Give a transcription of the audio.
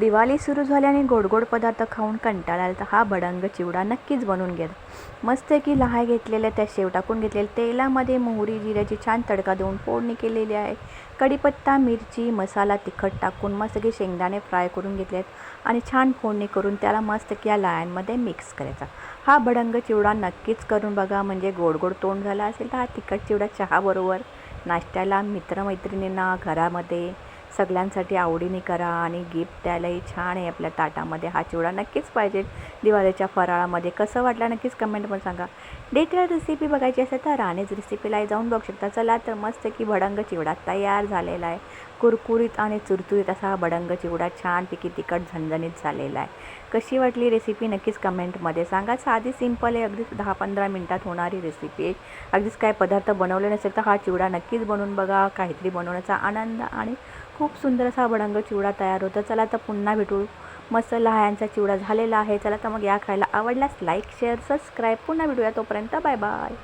दिवाळी सुरू झाल्याने गोड गोड पदार्थ खाऊन कंटाळा आला तर हा भडंग चिवडा नक्कीच बनवून घ्या मस्त की लहाय घेतलेल्या त्या शेव टाकून घेतलेल्या तेलामध्ये मोहरी जिऱ्याची छान तडका देऊन फोडणी केलेली आहे. कढीपत्ता मिरची मसाला तिखट टाकून मस्त की शेंगदाणे फ्राय करून घेतले आहेत आणि छान फोडणी करून त्याला मस्त की या लायांमध्ये मिक्स करायचा. हा भडंग चिवडा नक्कीच करून बघा. म्हणजे गोड गोड तोंड झाला असेल तर हा तिखट चिवडा चहाबरोबर नाश्त्याला मित्रमैत्रिणींना घरामध्ये सगळ्यांसाठी आवडीने करा आणि गिफ्ट द्यायलाही छान आहे आपल्या ताटामध्ये. हा चिवडा नक्कीच पाहिजे. दिवाळीच्या फराळामध्ये कसं वाटलं नक्कीच कमेंटमध्ये सांगा. डिटेल रेसिपी बघायची असेल तर राणीच रेसिपीलाही जाऊन बघू शकता. चला तर मस्त की भडंग चिवडा तयार झालेला आहे. कुरकुरीत आणि चुरचुरीत असा हा भडंग चिवडा छानपैकी तिखट झणझणीत झालेला आहे. कशी वाटली रेसिपी नक्कीच कमेंटमध्ये सांगा. साधी सिंपल आहे. अगदीच दहा पंधरा मिनटात होणारी रेसिपी आहे. अगदीच काय पदार्थ बनवले नसेल तर हा चिवडा नक्कीच बनवून बघा. काहीतरी बनवण्याचा आनंद आणि खूप सुंदर असा भडंग चिवडा तयार होतो. चला तर पुन्हा भेटू. मस्त लहायांचा चिवडा झालेला आहे. चला तर मग या खायला आवडल्यास लाईक शेअर सबस्क्राईब पुन्हा भेटूया तोपर्यंत. Bye bye